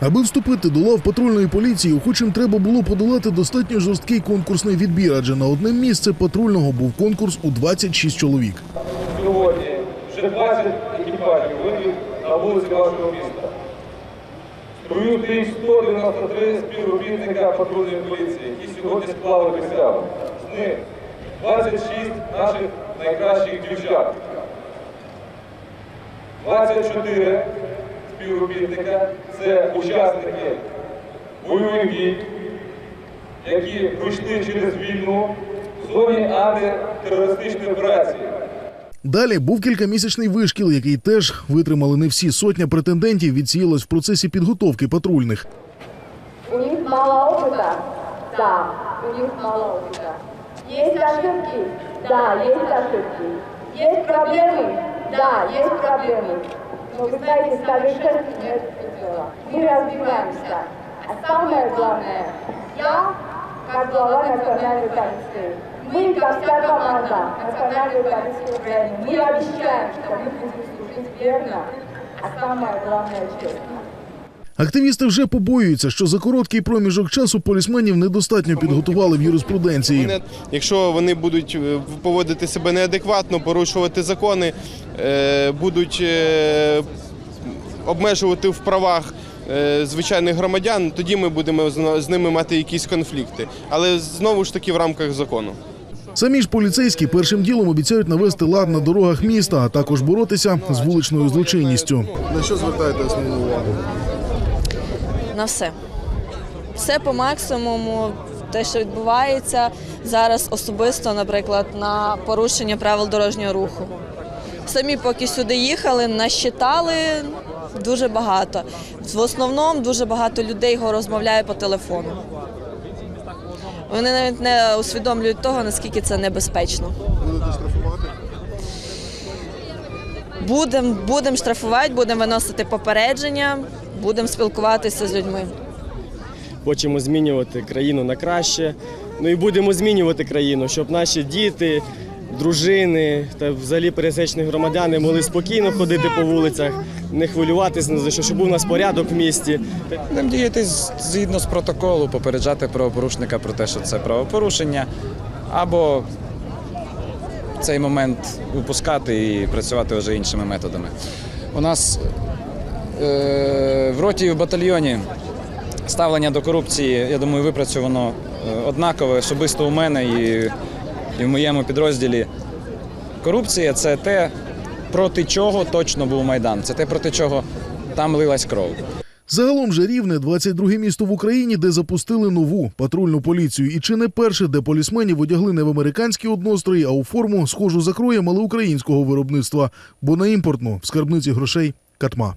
Аби вступити до лав патрульної поліції, охочим треба було подолати достатньо жорсткий конкурсний відбір, адже на одне місце патрульного був конкурс у 26 чоловік. Сьогодні вже 20 екіпажів вийдуть на вулиці вашого міста. Стоїть 193 співробітника патрульної поліції, які сьогодні склали присягу. З них 26 наших найкращих дівчат. 24 співробітника це учасники бойових дій, які пройшли через війну в зоні антитерористичної операції. Далі був кількамісячний вишкіл, який теж витримали не всі сотня претендентів, відсіялась в процесі підготовки патрульних. У них мало опыта? Да, у них мало опыта. Есть ошибки? Да, есть ошибки. Есть проблемы? Да, есть проблемы. Но вы знаете, совершенствовать это дело. Мы развиваемся. А самое главное, я, как глава национальной полиции, мы, как вся команда национальной полиции Украины, мы обещаем, что мы будем служить верно, а самое главное честно. Активісти вже побоюються, що за короткий проміжок часу полісменів недостатньо підготували в юриспруденції. Якщо вони будуть е, поводити себе неадекватно, порушувати закони, е, будуть е, обмежувати в правах звичайних громадян, тоді ми будемо з- з ними мати якісь конфлікти. Але знову ж таки в рамках закону. Самі ж поліцейські першим ділом обіцяють навести лад на дорогах міста, а також боротися з вуличною злочинністю. На що звертаєте основну увагу? На все. Все по максимуму, те, що відбувається зараз особисто, наприклад, на порушення правил дорожнього руху. Самі поки сюди їхали, насчитали дуже багато. В основному дуже багато людей його розмовляє по телефону. Вони навіть не усвідомлюють того, наскільки це небезпечно. Будете штрафувати? Будемо будем штрафувати, будемо виносити попередження, будемо спілкуватися з людьми. хочемо змінювати країну на краще. Ну і будемо змінювати країну, щоб наші діти, дружини та взагалі пересечні громадяни могли спокійно ходити по вулицях, не хвилюватися за що, щоб був у нас порядок в місті. Будемо діяти згідно з протоколу, попереджати правопорушника про те, що це правопорушення, або цей момент випускати і працювати вже іншими методами. У нас е, в роті і в батальйоні ставлення до корупції, я думаю, випрацьовано е, однакове, особисто у мене і, і в моєму підрозділі. Корупція це те, проти чого точно був Майдан. Це те, проти чого там лилась кров. Загалом же рівне 22 місто в Україні, де запустили нову патрульну поліцію. І чи не перше, де полісменів одягли не в американські однострої, а у форму схожу за кроєм, але українського виробництва, бо на імпортну в скарбниці грошей катма.